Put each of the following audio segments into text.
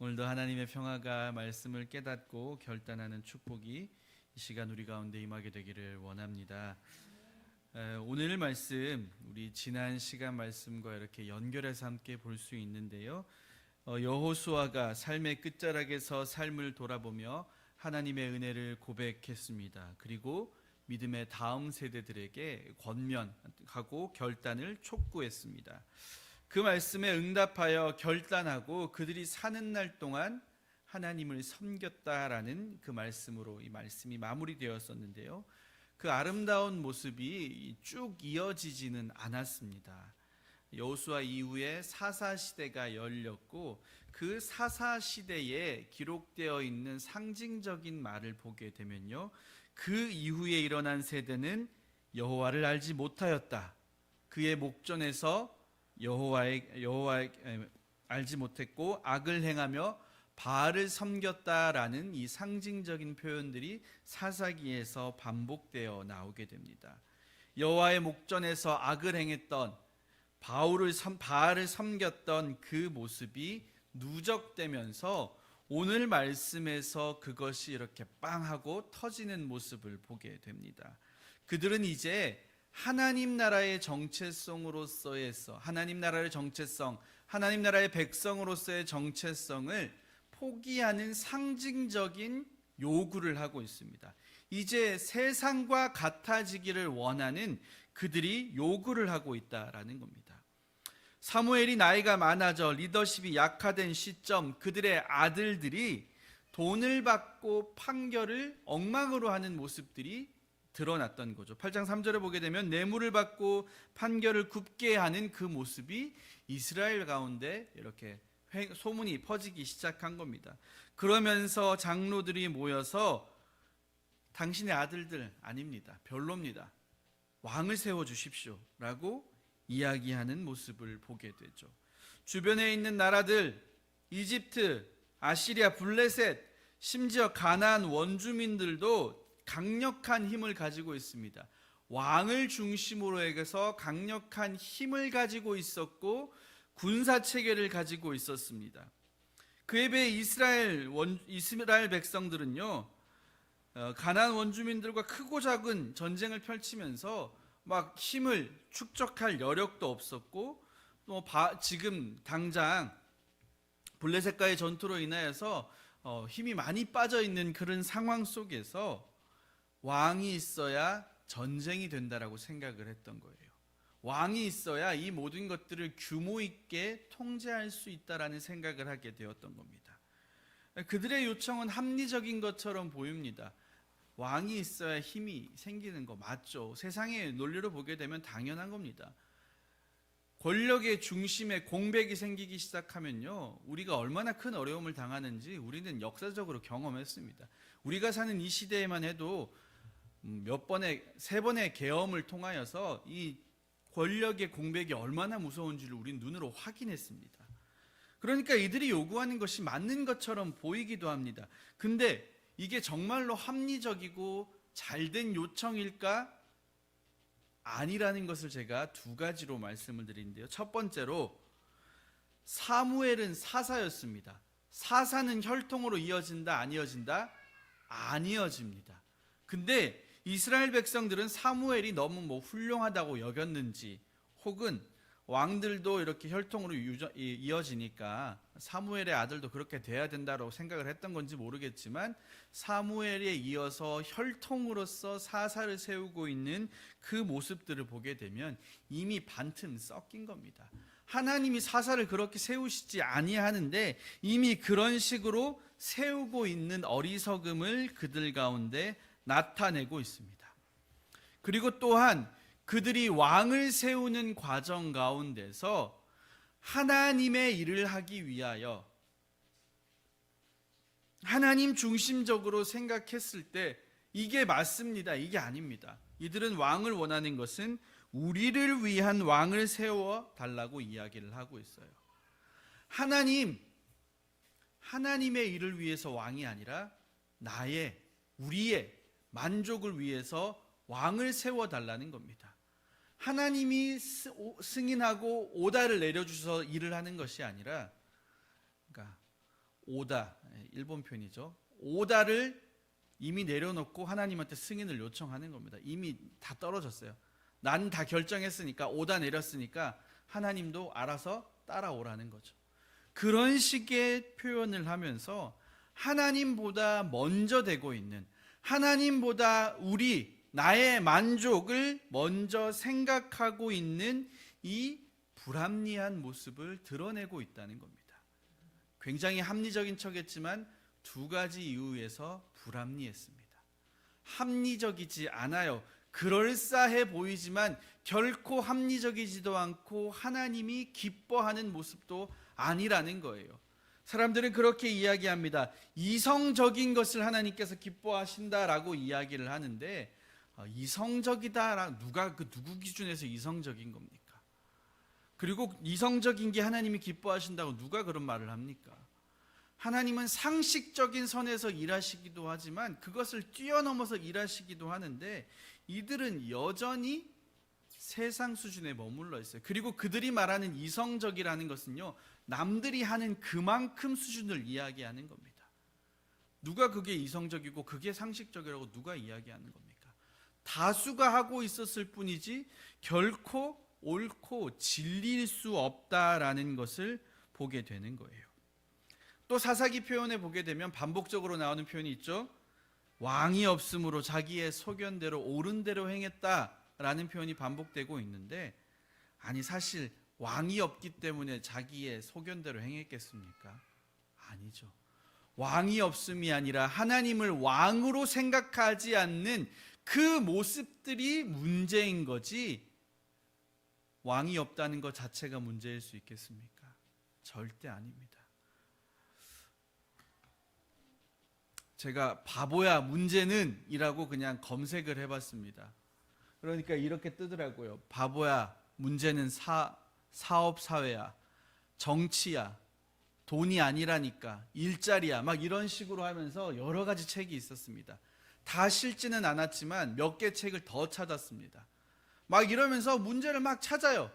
오늘도 하나님의 평화가 말씀을 깨닫고 결단하는 축복이 이 시간 우리 가운데 임하게 되기를 원합니다. 에, 오늘 말씀 우리 지난 시간 말씀과 이렇게 연결해서 함께 볼 수 있는데요. 어, 여호수아가 삶의 끝자락에서 삶을 돌아보며 하나님의 은혜를 고백했습니다. 그리고 믿음의 다음 세대들에게 권면하고 결단을 촉구했습니다. 그 말씀에 응답하여 결단하고 그들이 사는 날 동안 하나님을 섬겼다라는 그 말씀으로 이 말씀이 마무리되었었는데요. 그 아름다운 모습이 쭉 이어지지는 않았습니다. 여호수아 이후에 사사 시대가 열렸고 그 사사 시대에 기록되어 있는 상징적인 말을 보게 되면요. 그 이후에 일어난 세대는 여호와를 알지 못하였다. 그의 목전에서 여호와의 에, 알지 못했고 악을 행하며 바알을 섬겼다라는 이 상징적인 표현들이 사사기에서 반복되어 나오게 됩니다. 여호와의 목전에서 악을 행했던 바울을 섬, 바알을 섬겼던 그 모습이 누적되면서 오늘 말씀에서 그것이 이렇게 빵하고 터지는 모습을 보게 됩니다. 그들은 이제 하나님 나라의 정체성으로서에서 하나님 나라의 정체성, 하나님 나라의 백성으로서의 정체성을 포기하는 상징적인 요구를 하고 있습니다. 이제 세상과 같아지기를 원하는 그들이 요구를 하고 있다라는 겁니다. 사무엘이 나이가 많아져 리더십이 약화된 시점 그들의 아들들이 돈을 받고 판결을 엉망으로 하는 모습들이 드러났던 거죠. 8장 3절에 보게 되면 뇌물을 받고 판결을 굽게 하는 그 모습이 이스라엘 가운데 이렇게 소문이 퍼지기 시작한 겁니다. 그러면서 장로들이 모여서 당신의 아들들 아닙니다. 별로입니다. 왕을 세워 주십시오 라고 이야기하는 모습을 보게 되죠. 주변에 있는 나라들 이집트, 아시리아, 블레셋, 심지어 가나안 원주민들도 강력한 힘을 가지고 있습니다. 왕을 중심으로 해서 강력한 힘을 가지고 있었고 군사 체계를 가지고 있었습니다. 그에 비해 이스라엘 원, 이스라엘 백성들은요 어, 가나안 원주민들과 크고 작은 전쟁을 펼치면서 막 힘을 축적할 여력도 없었고 또 바, 지금 당장 블레셋과의 전투로 인하여서 어, 힘이 많이 빠져 있는 그런 상황 속에서 왕이 있어야 전쟁이 된다라고 생각을 했던 거예요. 왕이 있어야 이 모든 것들을 규모 있게 통제할 수 있다라는 생각을 하게 되었던 겁니다. 그들의 요청은 합리적인 것처럼 보입니다. 왕이 있어야 힘이 생기는 거 맞죠. 세상의 논리로 보게 되면 당연한 겁니다. 권력의 중심에 공백이 생기기 시작하면요. 우리가 얼마나 큰 어려움을 당하는지 우리는 역사적으로 경험했습니다. 우리가 사는 이 시대에만 해도 몇 번의 세 번의 계엄을 통하여서 이 권력의 공백이 얼마나 무서운지를 우리 눈으로 확인했습니다. 그러니까 이들이 요구하는 것이 맞는 것처럼 보이기도 합니다. 근데 이게 정말로 합리적이고 잘된 요청일까? 아니라는 것을 제가 두 가지로 말씀을 드리는데요. 첫 번째로 사무엘은 사사였습니다. 사사는 혈통으로 이어진다? 안 이어집니다. 근데 이스라엘 백성들은 사무엘이 너무 뭐 훌륭하다고 여겼는지 혹은 왕들도 이렇게 혈통으로 유저, 이어지니까 사무엘의 아들도 그렇게 돼야 된다고 생각을 했던 건지 모르겠지만 사무엘에 이어서 혈통으로서 사사를 세우고 있는 그 모습들을 보게 되면 이미 반틈 섞인 겁니다. 하나님이 사사를 그렇게 세우시지 아니하는데 이미 그런 식으로 세우고 있는 어리석음을 그들 가운데 나타내고 있습니다. 그리고 또한 그들이 왕을 세우는 과정 가운데서 하나님의 일을 하기 위하여 하나님 중심적으로 생각했을 때 이게 맞습니다. 이게 아닙니다. 이들은 왕을 원하는 것은 우리를 위한 왕을 세워 달라고 이야기를 하고 있어요. 하나님, 하나님의 일을 위해서 왕이 아니라 나의, 우리의 만족을 위해서 왕을 세워 달라는 겁니다. 하나님이 승인하고 오다를 내려주셔서 일을 하는 것이 아니라, 그러니까 오다 예, 일본 표현이죠. 오다를 이미 내려놓고 하나님한테 승인을 요청하는 겁니다. 이미 다 떨어졌어요. 난 다 결정했으니까 오다 내렸으니까 하나님도 알아서 따라오라는 거죠. 그런 식의 표현을 하면서 하나님보다 먼저 되고 있는 하나님보다 우리 나의 만족을 먼저 생각하고 있는 이 불합리한 모습을 드러내고 있다는 겁니다. 굉장히 합리적인 척했지만 두 가지 이유에서 불합리했습니다. 합리적이지 않아요. 그럴싸해 보이지만 결코 합리적이지도 않고 하나님이 기뻐하는 모습도 아니라는 거예요. 사람들은 그렇게 이야기합니다. 이성적인 것을 하나님께서 기뻐하신다라고 이야기를 하는데 어, 이성적이다라 누가 그 누구 기준에서 이성적인 겁니까? 그리고 이성적인 게 하나님이 기뻐하신다고 누가 그런 말을 합니까? 하나님은 상식적인 선에서 일하시기도 하지만 그것을 뛰어넘어서 일하시기도 하는데 이들은 여전히 세상 수준에 머물러 있어요. 그리고 그들이 말하는 이성적이라는 것은요, 남들이 하는 그만큼 수준을 이야기하는 겁니다. 누가 그게 이성적이고 그게 상식적이라고 누가 이야기하는 겁니까? 다수가 하고 있었을 뿐이지 결코 옳고 진리일 수 없다라는 것을 보게 되는 거예요. 또 사사기 표현에 보게 되면 반복적으로 나오는 표현이 있죠. 왕이 없으므로 자기의 소견대로 옳은 대로 행했다라는 표현이 반복되고 있는데 아니 사실 왕이 없기 때문에 자기의 소견대로 행했겠습니까? 아니죠. 왕이 없음이 아니라 하나님을 왕으로 생각하지 않는 그 모습들이 문제인 거지 왕이 없다는 것 자체가 문제일 수 있겠습니까? 절대 아닙니다. 제가 바보야 문제는 이라고 그냥 검색을 해봤습니다. 그러니까 이렇게 뜨더라고요. 바보야 문제는 사, 사업 사회야 정치야 돈이 아니라니까 일자리야 막 이런 식으로 하면서 여러 가지 책이 있었습니다. 다 실지는 않았지만 몇 개 책을 더 찾았습니다. 막 이러면서 문제를 막 찾아요.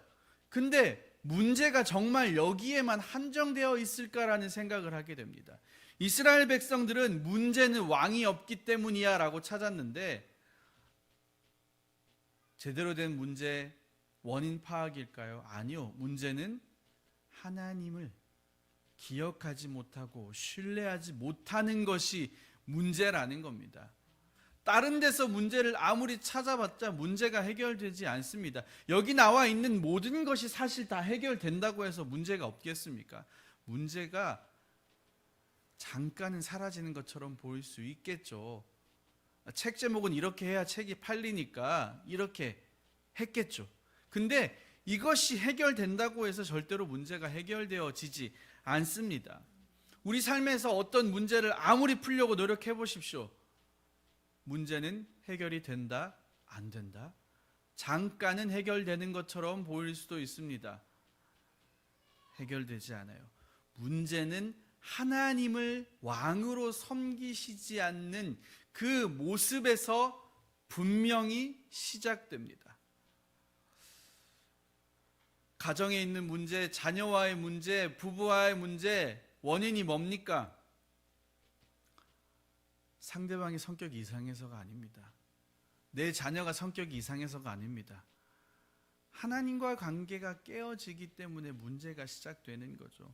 근데 문제가 정말 여기에만 한정되어 있을까라는 생각을 하게 됩니다. 이스라엘 백성들은 문제는 왕이 없기 때문이야 라고 찾았는데 제대로 된 문제 원인 파악일까요? 아니요. 문제는 하나님을 기억하지 못하고 신뢰하지 못하는 것이 문제라는 겁니다. 다른 데서 문제를 아무리 찾아봤자 문제가 해결되지 않습니다. 여기 나와 있는 모든 것이 사실 다 해결된다고 해서 문제가 없겠습니까? 문제가 잠깐은 사라지는 것처럼 보일 수 있겠죠. 책 제목은 이렇게 해야 책이 팔리니까 이렇게 했겠죠. 근데 이것이 해결된다고 해서 절대로 문제가 해결되어지지 않습니다. 우리 삶에서 어떤 문제를 아무리 풀려고 노력해 보십시오. 문제는 해결이 된다, 안 된다. 잠깐은 해결되는 것처럼 보일 수도 있습니다. 해결되지 않아요. 문제는 하나님을 왕으로 섬기시지 않는 그 모습에서 분명히 시작됩니다. 가정에 있는 문제, 자녀와의 문제, 부부와의 문제, 원인이 뭡니까? 상대방의 성격이 이상해서가 아닙니다. 내 자녀가 성격이 이상해서가 아닙니다. 하나님과 관계가 깨어지기 때문에 문제가 시작되는 거죠.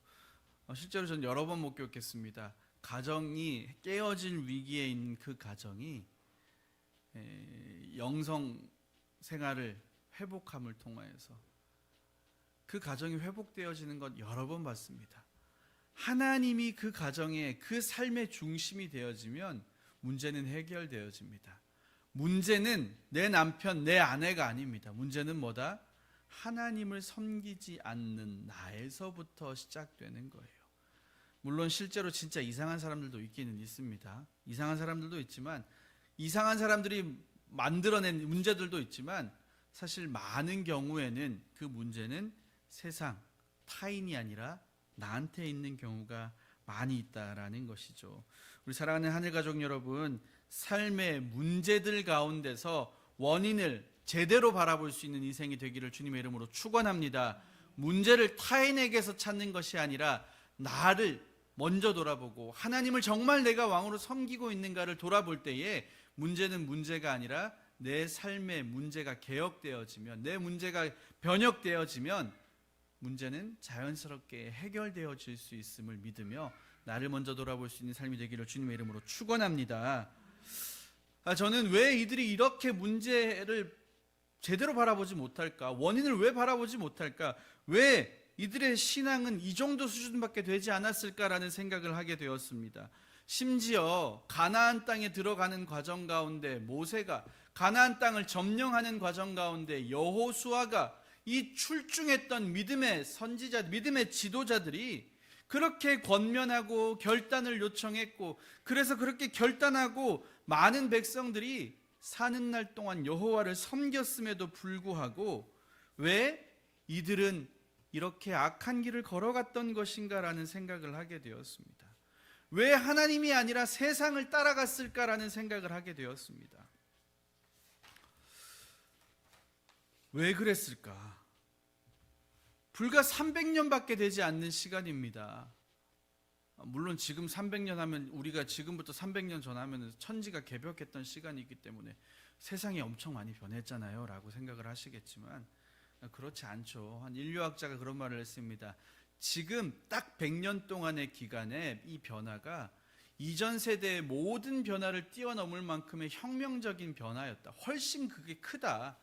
어, 실제로 전 여러 번 목격했습니다. 가정이 깨어질 위기에 있는 그 가정이 에, 영성 생활을 회복함을 통하여서 그 가정이 회복되어지는 것 여러 번 봤습니다. 하나님이 그 가정의 그 삶의 중심이 되어지면 문제는 해결되어집니다. 문제는 내 남편, 내 아내가 아닙니다. 문제는 뭐다? 하나님을 섬기지 않는 나에서부터 시작되는 거예요. 물론 실제로 진짜 이상한 사람들도 있기는 있습니다. 이상한 사람들도 있지만 이상한 사람들이 만들어낸 문제들도 있지만 사실 많은 경우에는 그 문제는 세상 타인이 아니라 나한테 있는 경우가 많이 있다라는 것이죠. 우리 사랑하는 하늘 가족 여러분, 삶의 문제들 가운데서 원인을 제대로 바라볼 수 있는 인생이 되기를 주님의 이름으로 축원합니다. 문제를 타인에게서 찾는 것이 아니라 나를 먼저 돌아보고 하나님을 정말 내가 왕으로 섬기고 있는가를 돌아볼 때에 문제는 문제가 아니라 내 삶의 문제가 개혁되어지면 내 문제가 변혁되어지면 문제는 자연스럽게 해결되어질 수 있음을 믿으며 나를 먼저 돌아볼 수 있는 삶이 되기를 주님의 이름으로 축원합니다. 아, 저는 왜 이들이 이렇게 문제를 제대로 바라보지 못할까? 원인을 왜 바라보지 못할까? 왜 이들의 신앙은 이 정도 수준밖에 되지 않았을까라는 생각을 하게 되었습니다. 심지어 가나안 땅에 들어가는 과정 가운데 모세가 가나안 땅을 점령하는 과정 가운데 여호수아가 이 출중했던 믿음의 선지자, 믿음의 지도자들이 그렇게 권면하고 결단을 요청했고 그래서 그렇게 결단하고 많은 백성들이 사는 날 동안 여호와를 섬겼음에도 불구하고 왜 이들은 이렇게 악한 길을 걸어갔던 것인가라는 생각을 하게 되었습니다. 왜 하나님이 아니라 세상을 따라갔을까라는 생각을 하게 되었습니다. 왜 그랬을까? 불과 300년밖에 되지 않는 시간입니다. 물론 지금 300년 하면 우리가 지금부터 300년 전 하면 천지가 개벽했던 시간이기 때문에 세상이 엄청 많이 변했잖아요. 라고 생각을 하시겠지만 그렇지 않죠. 한 인류학자가 그런 말을 했습니다. 지금 딱 100년 동안의 기간에 이 변화가 이전 세대의 모든 변화를 뛰어넘을 만큼의 혁명적인 변화였다. 훨씬 그게 크다.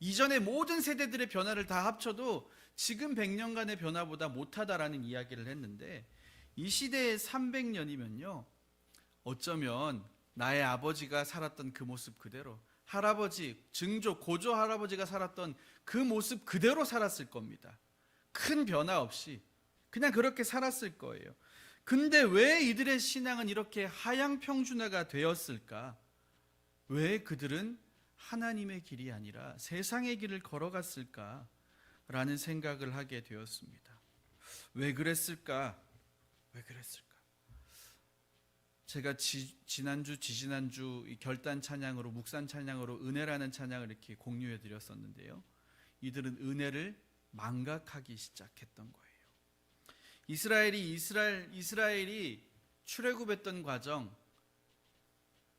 이전의 모든 세대들의 변화를 다 합쳐도 지금 100년간의 변화보다 못하다라는 이야기를 했는데 이 시대의 300년이면요. 어쩌면 나의 아버지가 살았던 그 모습 그대로 할아버지, 증조, 고조 할아버지가 살았던 그 모습 그대로 살았을 겁니다. 큰 변화 없이 그냥 그렇게 살았을 거예요. 근데 왜 이들의 신앙은 이렇게 하향평준화가 되었을까? 왜 그들은 하나님의 길이 아니라 세상의 길을 걸어갔을까? 라는 생각을 하게 되었습니다. 왜 그랬을까? 왜 그랬을까? 제가 지, 지난주, 지지난주 이 결단 찬양으로 묵산 찬양으로 은혜라는 찬양을 이렇게 공유해 드렸었는데요. 이들은 은혜를 망각하기 시작했던 거예요. 이스라엘이 이스라엘 이스라엘이 출애굽했던 과정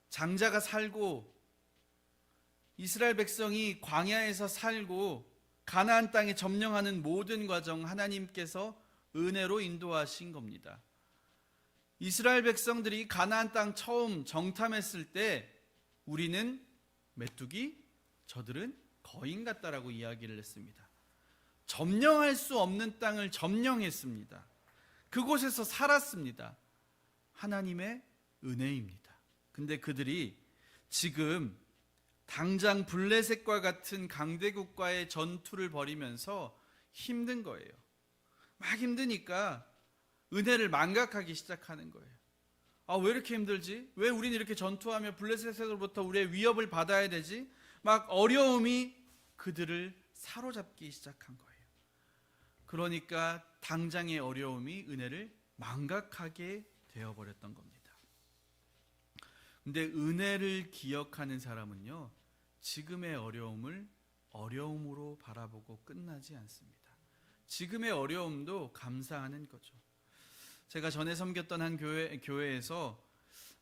장자가 살고 이스라엘 백성이 광야에서 살고 가나안 땅에 점령하는 모든 과정 하나님께서 은혜로 인도하신 겁니다. 이스라엘 백성들이 가나안 땅 처음 정탐했을 때 우리는 메뚜기, 저들은 거인 같다라고 이야기를 했습니다. 점령할 수 없는 땅을 점령했습니다. 그곳에서 살았습니다. 하나님의 은혜입니다. 근데 그들이 지금 당장 블레셋과 같은 강대국과의 전투를 벌이면서 힘든 거예요. 막 힘드니까 은혜를 망각하기 시작하는 거예요. 아, 왜 이렇게 힘들지? 왜 우리는 이렇게 전투하며 블레셋으로부터 우리의 위협을 받아야 되지? 막 어려움이 그들을 사로잡기 시작한 거예요. 그러니까 당장의 어려움이 은혜를 망각하게 되어버렸던 겁니다. 근데 은혜를 기억하는 사람은요, 지금의 어려움을 어려움으로 바라보고 끝나지 않습니다. 지금의 어려움도 감사하는 거죠. 제가 전에 섬겼던 한 교회, 교회에서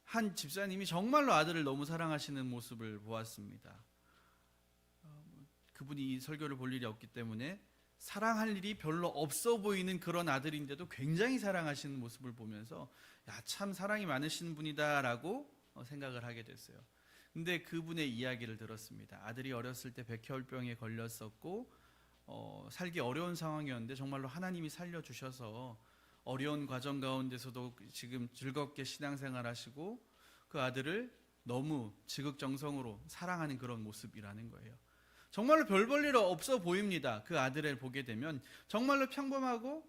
한 집사님이 정말로 아들을 너무 사랑하시는 모습을 보았습니다. 어, 그분이 설교를 볼 일이 없기 때문에 사랑할 일이 별로 없어 보이는 그런 아들인데도 굉장히 사랑하시는 모습을 보면서 야, 참 사랑이 많으신 분이다라고 어, 생각을 하게 됐어요. 근데 그분의 이야기를 들었습니다. 아들이 어렸을 때 백혈병에 걸렸었고 어, 살기 어려운 상황이었는데 정말로 하나님이 살려 주셔서 어려운 과정 가운데서도 지금 즐겁게 신앙생활 하시고 그 아들을 너무 지극정성으로 사랑하는 그런 모습이라는 거예요. 정말로 별 볼 일 없어 보입니다. 그 아들을 보게 되면 정말로 평범하고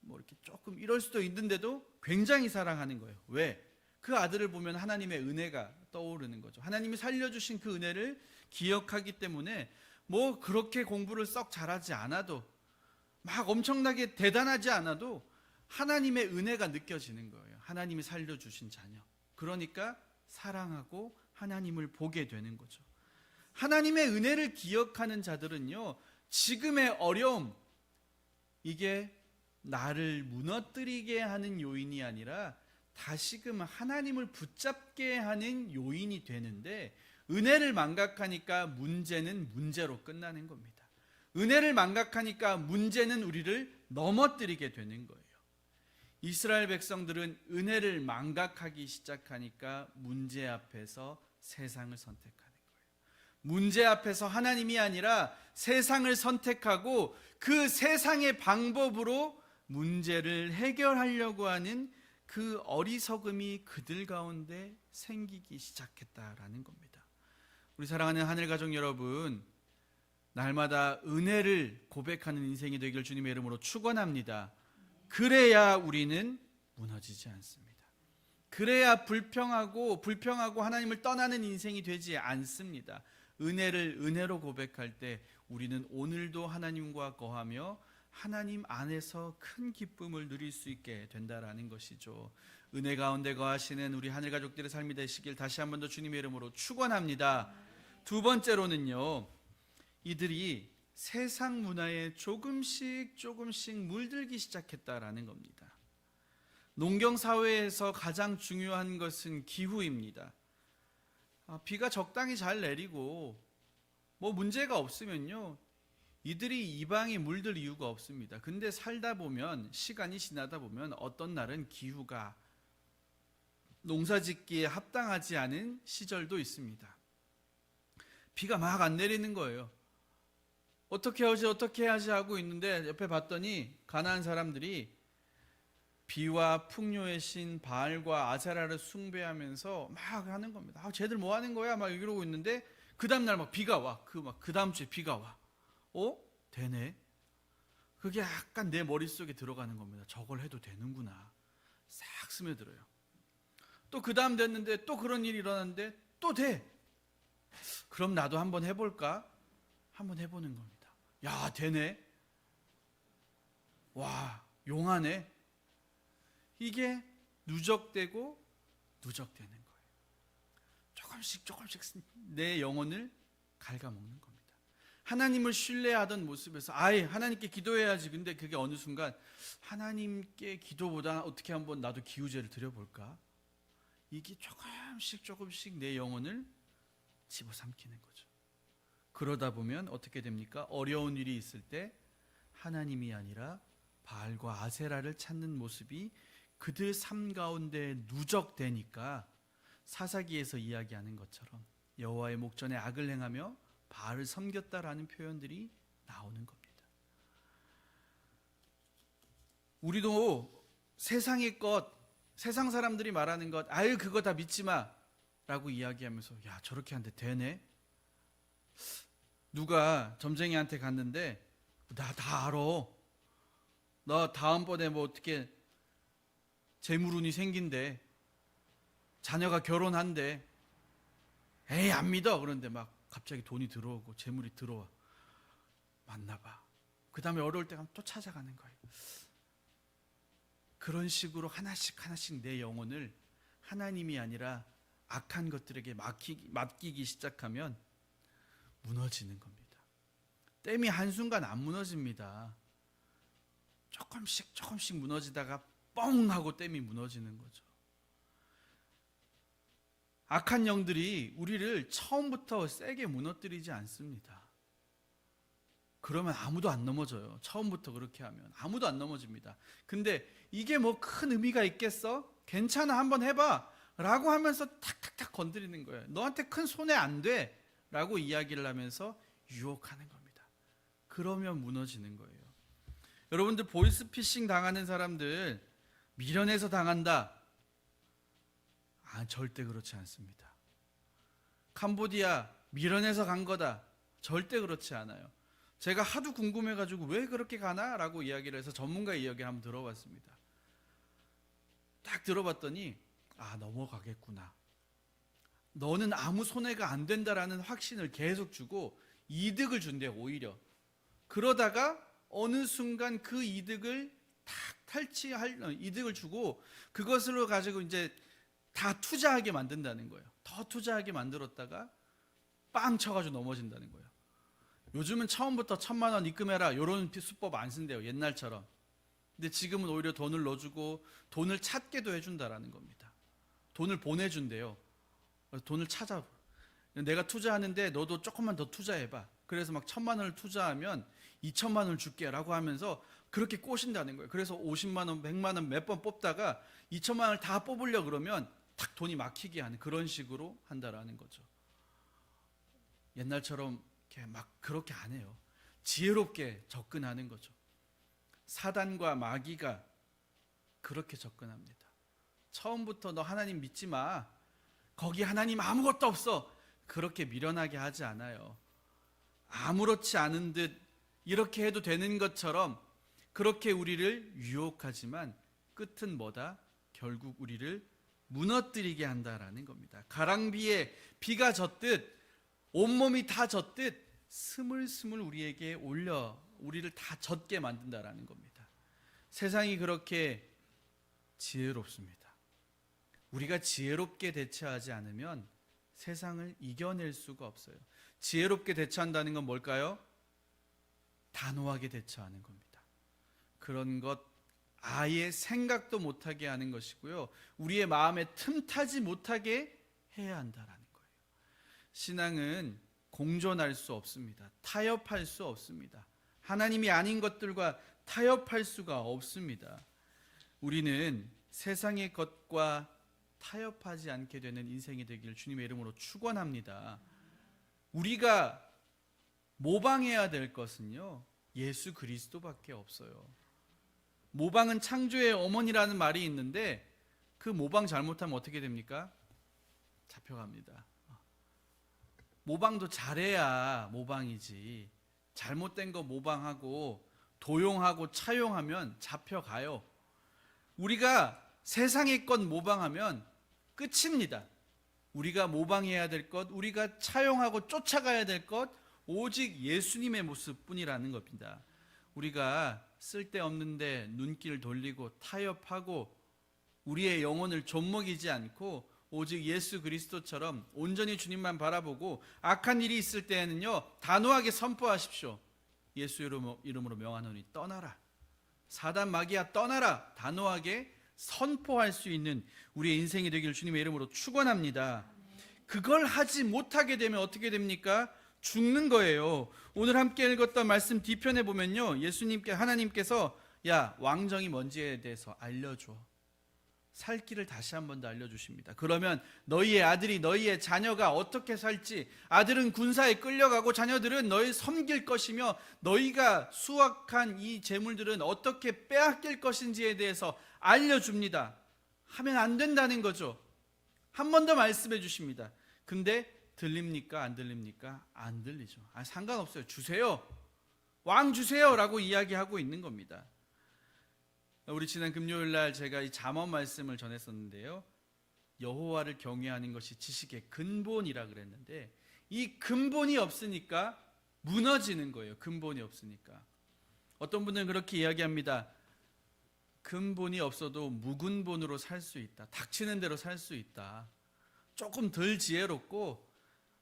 뭐 이렇게 조금 이럴 수도 있는데도 굉장히 사랑하는 거예요. 왜? 그 아들을 보면 하나님의 은혜가 떠오르는 거죠. 하나님이 살려주신 그 은혜를 기억하기 때문에 뭐 그렇게 공부를 썩 잘하지 않아도 막 엄청나게 대단하지 않아도 하나님의 은혜가 느껴지는 거예요. 하나님이 살려주신 자녀. 그러니까 사랑하고 하나님을 보게 되는 거죠. 하나님의 은혜를 기억하는 자들은요, 지금의 어려움, 이게 나를 무너뜨리게 하는 요인이 아니라 다시금 하나님을 붙잡게 하는 요인이 되는데 은혜를 망각하니까 문제는 문제로 끝나는 겁니다. 은혜를 망각하니까 문제는 우리를 넘어뜨리게 되는 거예요. 이스라엘 백성들은 은혜를 망각하기 시작하니까 문제 앞에서 세상을 선택하는 거예요. 문제 앞에서 하나님이 아니라 세상을 선택하고 그 세상의 방법으로 문제를 해결하려고 하는 그 어리석음이 그들 가운데 생기기 시작했다라는 겁니다. 우리 사랑하는 하늘 가족 여러분, 날마다 은혜를 고백하는 인생이 되길 주님의 이름으로 축원합니다. 그래야 우리는 무너지지 않습니다. 그래야 불평하고 불평하고 하나님을 떠나는 인생이 되지 않습니다. 은혜를 은혜로 고백할 때 우리는 오늘도 하나님과 거하며 하나님 안에서 큰 기쁨을 누릴 수 있게 된다라는 것이죠. 은혜 가운데 거하시는 우리 하늘 가족들의 삶이 되시길 다시 한 번 더 주님의 이름으로 축원합니다. 두 번째로는요. 이들이 세상 문화에 조금씩 조금씩 물들기 시작했다라는 겁니다. 농경 사회에서 가장 중요한 것은 기후입니다. 아, 비가 적당히 잘 내리고 뭐 문제가 없으면요. 이들이 이방에 물들 이유가 없습니다. 근데 살다 보면 시간이 지나다 보면 어떤 날은 기후가 농사짓기에 합당하지 않은 시절도 있습니다. 비가 막 안 내리는 거예요. 어떻게 하지 어떻게 하지 하고 있는데 옆에 봤더니 가나안 사람들이 비와 풍요의 신 바알과 아세라를 숭배하면서 막 하는 겁니다. 아, 쟤들 뭐 하는 거야? 막 이러고 있는데 그 다음 날 막 비가 와. 그 막그 다음 주에 비가 와. 어? 되네. 그게 약간 내 머릿속에 들어가는 겁니다. 저걸 해도 되는구나. 싹 스며들어요. 또 그 다음 됐는데 또 그런 일이 일어났는데 또 돼. 그럼 나도 한번 해볼까? 한번 해보는 겁니다. 야, 되네. 와, 용하네. 이게 누적되고 누적되는 거예요. 조금씩 조금씩 내 영혼을 갉아먹는 겁니다. 하나님을 신뢰하던 모습에서 아예 하나님께 기도해야지. 근데 그게 어느 순간 하나님께 기도보다 어떻게 한번 나도 기우제를 드려볼까? 이게 조금씩 조금씩 내 영혼을 집어삼키는 거죠. 그러다 보면 어떻게 됩니까? 어려운 일이 있을 때 하나님이 아니라 바알과 아세라를 찾는 모습이 그들 삶 가운데 누적되니까 사사기에서 이야기하는 것처럼 여호와의 목전에 악을 행하며 바알을 섬겼다라는 표현들이 나오는 겁니다. 우리도 세상의 것, 세상 사람들이 말하는 것, 아유 그거 다 믿지 마라고 이야기하면서 야 저렇게 한데 되네. 누가 점쟁이한테 갔는데 나 다 알아. 너 다음번에 뭐 어떻게 재물운이 생긴대. 자녀가 결혼한대. 에이 안 믿어. 그런데 막 갑자기 돈이 들어오고 재물이 들어와. 맞나 봐. 그 다음에 어려울 때 가면 또 찾아가는 거예요. 그런 식으로 하나씩 하나씩 내 영혼을 하나님이 아니라 악한 것들에게 맡기기, 맡기기 시작하면 무너지는 겁니다. 댐이 한순간 안 무너집니다. 조금씩 조금씩 무너지다가 뻥 하고 댐이 무너지는 거죠. 악한 영들이 우리를 처음부터 세게 무너뜨리지 않습니다. 그러면 아무도 안 넘어져요. 처음부터 그렇게 하면 아무도 안 넘어집니다. 근데 이게 뭐 큰 의미가 있겠어? 괜찮아 한번 해봐. 라고 하면서 탁탁탁 건드리는 거예요. 너한테 큰 손해 안 돼. 라고 이야기를 하면서 유혹하는 겁니다. 그러면 무너지는 거예요. 여러분들 보이스피싱 당하는 사람들 미련해서 당한다. 아, 절대 그렇지 않습니다. 캄보디아 미련해서 간 거다. 절대 그렇지 않아요. 제가 하도 궁금해가지고 왜 그렇게 가나 라고 이야기를 해서 전문가 이야기를 한번 들어봤습니다. 딱 들어봤더니 아 넘어가겠구나. 너는 아무 손해가 안 된다라는 확신을 계속 주고 이득을 준대 오히려. 그러다가 어느 순간 그 이득을 탁 탈취할 어, 이득을 주고 그것으로 가지고 이제 다 투자하게 만든다는 거예요. 더 투자하게 만들었다가 빵 쳐가지고 넘어진다는 거예요. 요즘은 처음부터 천만 원 입금해라 이런 수법 안 쓴대요. 옛날처럼 근데 지금은 오히려 돈을 넣어주고 돈을 찾게도 해준다라는 겁니다. 돈을 보내준대요. 돈을 찾아. 내가 투자하는데 너도 조금만 더 투자해봐. 그래서 막 천만 원을 투자하면 2천만 원을 줄게라고 하면서 그렇게 꼬신다는 거예요. 그래서 50만 원, 100만 원 몇 번 뽑다가 2천만 원을 다 뽑으려 그러면 탁 돈이 막히게 하는 그런 식으로 한다라는 거죠. 옛날처럼 이렇게 막 그렇게 안 해요. 지혜롭게 접근하는 거죠. 사단과 마귀가 그렇게 접근합니다. 처음부터 너 하나님 믿지 마. 거기 하나님 아무것도 없어. 그렇게 미련하게 하지 않아요. 아무렇지 않은 듯 이렇게 해도 되는 것처럼 그렇게 우리를 유혹하지만 끝은 뭐다? 결국 우리를 무너뜨리게 한다라는 겁니다. 가랑비에 비가 젖듯 온몸이 다 젖듯 스물스물 우리에게 올려 우리를 다 젖게 만든다라는 겁니다. 세상이 그렇게 지혜롭습니다. 우리가 지혜롭게 대처하지 않으면 세상을 이겨낼 수가 없어요. 지혜롭게 대처한다는 건 뭘까요? 단호하게 대처하는 겁니다. 그런 것 아예 생각도 못하게 하는 것이고요. 우리의 마음에 틈타지 못하게 해야 한다라는 거예요. 신앙은 공존할 수 없습니다. 타협할 수 없습니다. 하나님이 아닌 것들과 타협할 수가 없습니다. 우리는 세상의 것과 타협하지 않게 되는 인생이 되기를 주님의 이름으로 축원합니다. 우리가 모방해야 될 것은요. 예수 그리스도밖에 없어요. 모방은 창조의 어머니라는 말이 있는데 그 모방 잘못하면 어떻게 됩니까? 잡혀갑니다. 모방도 잘해야 모방이지. 잘못된 거 모방하고 도용하고 차용하면 잡혀가요. 우리가 세상의 것 모방하면 끝입니다. 우리가 모방해야 될 것, 우리가 차용하고 쫓아가야 될 것, 오직 예수님의 모습뿐이라는 겁니다. 우리가 쓸데없는데 눈길 돌리고 타협하고 우리의 영혼을 좀먹이지 않고 오직 예수 그리스도처럼 온전히 주님만 바라보고 악한 일이 있을 때에는요 단호하게 선포하십시오. 예수 이름으로 명하노니 떠나라. 사단 마귀야 떠나라. 단호하게 선포할 수 있는 우리의 인생이 되기를 주님의 이름으로 축원합니다. 그걸 하지 못하게 되면 어떻게 됩니까? 죽는 거예요. 오늘 함께 읽었던 말씀 뒤편에 보면요. 예수님께 하나님께서 야, 왕정이 뭔지에 대해서 알려 줘. 살 길을 다시 한 번 더 알려주십니다. 그러면 너희의 아들이 너희의 자녀가 어떻게 살지, 아들은 군사에 끌려가고 자녀들은 너희 섬길 것이며 너희가 수확한 이 재물들은 어떻게 빼앗길 것인지에 대해서 알려줍니다. 하면 안 된다는 거죠. 한 번 더 말씀해 주십니다. 근데 들립니까? 안 들립니까? 안 들리죠. 아, 상관없어요. 주세요. 왕 주세요 라고 이야기하고 있는 겁니다. 우리 지난 금요일 날 제가 이 잠언 말씀을 전했었는데요. 여호와를 경외하는 것이 지식의 근본이라 그랬는데 이 근본이 없으니까 무너지는 거예요. 근본이 없으니까. 어떤 분들은 그렇게 이야기합니다. 근본이 없어도 무근본으로 살 수 있다. 닥치는 대로 살 수 있다. 조금 덜 지혜롭고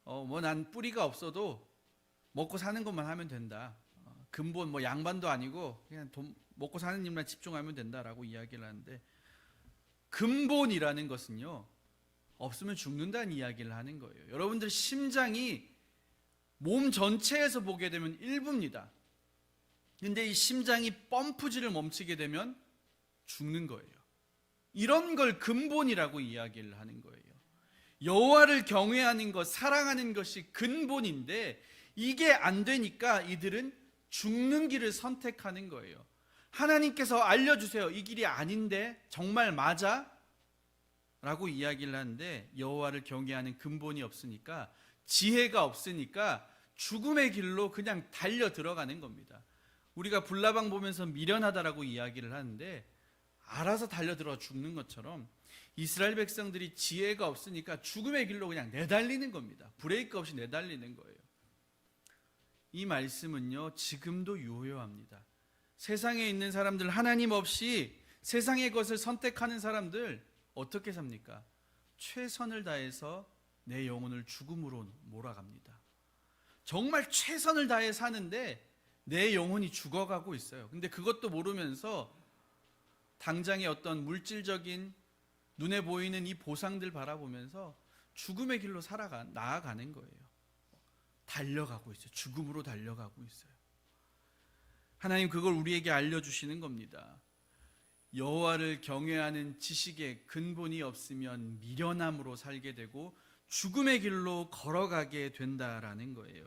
어, 뭐난 뿌리가 없어도 먹고 사는 것만 하면 된다. 어, 근본 뭐 양반도 아니고 그냥 돈 먹고 사는 일만 집중하면 된다라고 이야기를 하는데 근본이라는 것은요 없으면 죽는다는 이야기를 하는 거예요. 여러분들 심장이 몸 전체에서 보게 되면 일부입니다. 근데 이 심장이 펌프질을 멈추게 되면 죽는 거예요. 이런 걸 근본이라고 이야기를 하는 거예요. 여호와를 경외하는 것, 사랑하는 것이 근본인데 이게 안 되니까 이들은 죽는 길을 선택하는 거예요. 하나님께서 알려주세요. 이 길이 아닌데 정말 맞아? 라고 이야기를 하는데 여호와를 경외하는 근본이 없으니까 지혜가 없으니까 죽음의 길로 그냥 달려 들어가는 겁니다. 우리가 불나방 보면서 미련하다라고 이야기를 하는데 알아서 달려들어 죽는 것처럼 이스라엘 백성들이 지혜가 없으니까 죽음의 길로 그냥 내달리는 겁니다. 브레이크 없이 내달리는 거예요. 이 말씀은요, 지금도 유효합니다. 세상에 있는 사람들, 하나님 없이 세상의 것을 선택하는 사람들, 어떻게 삽니까? 최선을 다해서 내 영혼을 죽음으로 몰아갑니다. 정말 최선을 다해 사는데 내 영혼이 죽어가고 있어요. 근데 그것도 모르면서 당장의 어떤 물질적인 눈에 보이는 이 보상들 바라보면서 죽음의 길로 살아가 나아가는 거예요. 달려가고 있어요. 죽음으로 달려가고 있어요. 하나님 그걸 우리에게 알려 주시는 겁니다. 여호와를 경외하는 지식의 근본이 없으면 미련함으로 살게 되고 죽음의 길로 걸어가게 된다라는 거예요.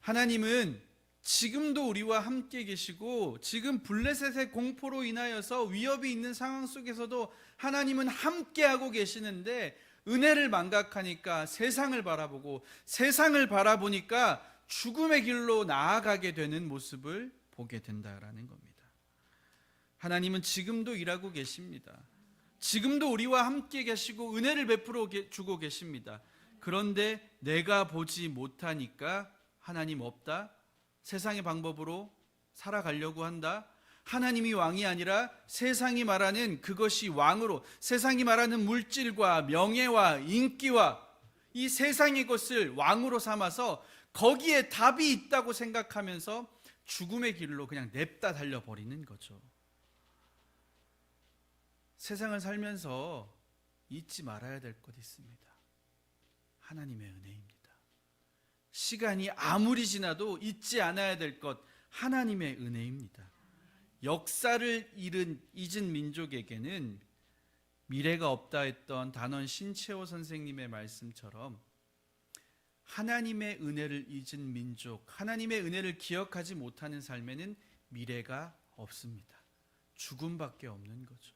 하나님은 지금도 우리와 함께 계시고 지금 블레셋의 공포로 인하여서 위협이 있는 상황 속에서도 하나님은 함께하고 계시는데 은혜를 망각하니까 세상을 바라보고 세상을 바라보니까 죽음의 길로 나아가게 되는 모습을 보게 된다라는 겁니다. 하나님은 지금도 일하고 계십니다. 지금도 우리와 함께 계시고 은혜를 베풀어 게- 주고 계십니다. 그런데 내가 보지 못하니까 하나님 없다. 세상의 방법으로 살아가려고 한다. 하나님이 왕이 아니라 세상이 말하는 그것이 왕으로 세상이 말하는 물질과 명예와 인기와 이 세상의 것을 왕으로 삼아서 거기에 답이 있다고 생각하면서 죽음의 길로 그냥 냅다 달려버리는 거죠. 세상을 살면서 잊지 말아야 될 것 있습니다. 하나님의 은혜입니다. 시간이 아무리 지나도 잊지 않아야 될 것 하나님의 은혜입니다. 역사를 잃은 잊은 민족에게는 미래가 없다 했던 단원 신채호 선생님의 말씀처럼 하나님의 은혜를 잊은 민족, 하나님의 은혜를 기억하지 못하는 삶에는 미래가 없습니다. 죽음밖에 없는 거죠.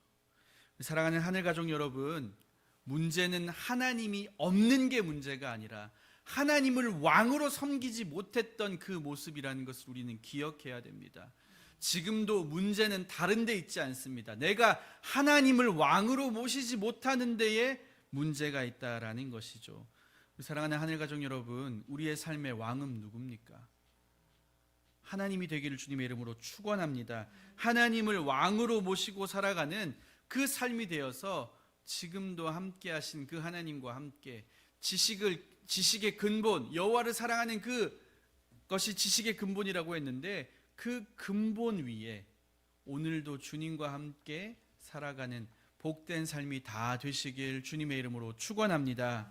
사랑하는 하늘 가족 여러분, 문제는 하나님이 없는 게 문제가 아니라 하나님을 왕으로 섬기지 못했던 그 모습이라는 것을 우리는 기억해야 됩니다. 지금도 문제는 다른 데 있지 않습니다. 내가 하나님을 왕으로 모시지 못하는 데에 문제가 있다라는 것이죠. 사랑하는 하늘 가족 여러분, 우리의 삶의 왕은 누굽니까? 하나님이 되기를 주님의 이름으로 축원합니다. 하나님을 왕으로 모시고 살아가는 그 삶이 되어서 지금도 함께 하신 그 하나님과 함께 지식을 지식의 근본 여호와를 사랑하는 그 것이 지식의 근본이라고 했는데 그 근본 위에 오늘도 주님과 함께 살아가는 복된 삶이 다 되시길 주님의 이름으로 축원합니다.